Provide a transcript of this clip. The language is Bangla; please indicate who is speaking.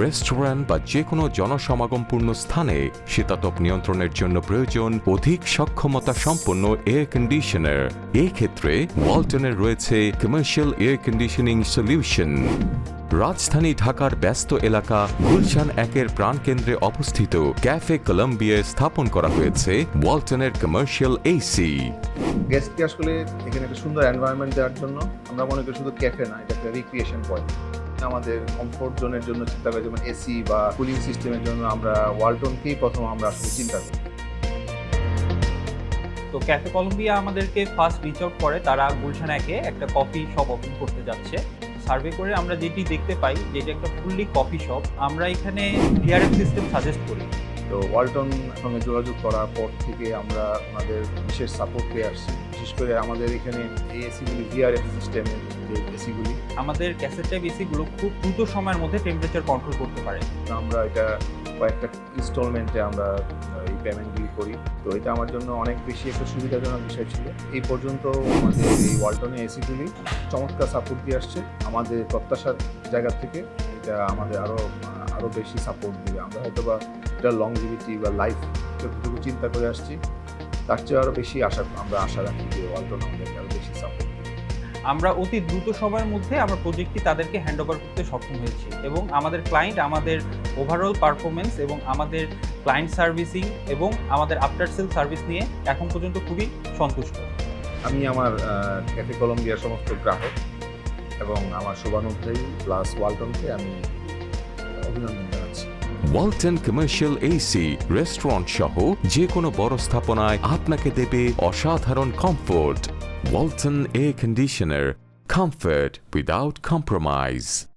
Speaker 1: রেস্টুরেন্ট বা যে কোনো জনসমাগমপূর্ণ স্থানে শীতাতপ নিয়ন্ত্রণের জন্য প্রয়োজন অধিক সক্ষমতা সম্পন্ন এয়ার কন্ডিশনার এই ক্ষেত্রে ওয়ালটনের রয়েছে কমার্শিয়াল এয়ার কন্ডিশনিং সলিউশন রাজধানী ঢাকার ব্যস্ত এলাকা গুলশান একের প্রাণকেন্দ্রে অবস্থিত ক্যাফে কলম্বিয়ায় স্থাপন করা হয়েছে ওয়ালটনের কমার্শিয়াল এসি
Speaker 2: গেস্টকে আসলে এখানে একটা সুন্দর এনভায়রনমেন্ট দেওয়ার জন্য আমরা মনে করি শুধু ক্যাফে না, এটা একটা রিক্রিয়েশন পয়েন্ট আমাদের কমফোর্ট জোনের জন্য চিন্তা করি যেমন এসি বা কুলিং সিস্টেমের জন্য আমরা ওয়ালটনকেই প্রথম আমরা আসলে চিন্তা করি।
Speaker 3: তো ক্যাফে কলম্বিয়া আমাদেরকে ফার্স্ট রিচ আউট করে তারা গুলশান একে একটা কফি শপ ওপেন করতে যাচ্ছে। সার্ভে করে আমরা যেটি দেখতে পাই যেটা একটা ফুললি কফি শপ আমরা এখানে ভিআরএফ সিস্টেম সাজেস্ট করি।
Speaker 2: তো ওয়ালটন সঙ্গে যোগাযোগ করার পর থেকে আমরা আমাদের বিশেষ সাপোর্ট পেয়ে আসছি। বিশেষ করে আমাদের এখানে এসিগুলি ভিআরএফ সিস্টেমের এসিগুলি
Speaker 3: আমাদের ক্যাসেট টাইপ এসিগুলো খুব দ্রুত সময়ের মধ্যে টেম্পারেচার কন্ট্রোল করতে পারে।
Speaker 2: আমরা এটা কয়েকটা ইনস্টলমেন্টে আমরা এই পেমেন্টগুলি করি। তো এটা আমার জন্য অনেক বেশি একটা সুবিধাজনক বিষয় ছিল। এই পর্যন্ত আমাদের এই ওয়ালটনের এসিগুলি চমৎকার সাপোর্ট দিয়ে আসছে। আমাদের প্রত্যাশার জায়গা থেকে এটা আমাদের আরও আরও বেশি সাপোর্ট দিবে। আমরা হয়তো বা এটা লংজিভিটি বা লাইফ চিন্তা করে আসছি। তার চেয়ে আরও বেশি আশা, আমরা আশা রাখি যে ওয়ালটন সাপোর্ট
Speaker 3: আমরা অতি দ্রুত সময়ের মধ্যে আমরা প্রজেক্টটি তাদেরকে হ্যান্ড ওভার করতে সক্ষম হয়েছি এবং আমাদের ক্লায়েন্ট আমাদের ওভারঅল পারফরমেন্স এবং আমাদের ক্লায়েন্ট সার্ভিসিং এবং আমাদের আফটার সেল সার্ভিস নিয়ে এখন পর্যন্ত খুবই সন্তুষ্ট।
Speaker 2: আমি আমার ক্যাফে কলম্বিয়ার সমস্ত গ্রাহক এবং আমার শোভানুধ্যায়ী প্লাস ওয়ালটনকে আমি অভিনন্দন জানাচ্ছি।
Speaker 1: ওয়ালটন কমার্শিয়াল এসি রেস্টুরেন্ট সহ যে কোনো বড় স্থাপনায় আপনাকে দেবে অসাধারণ comfort Walton air conditioner comfort without compromise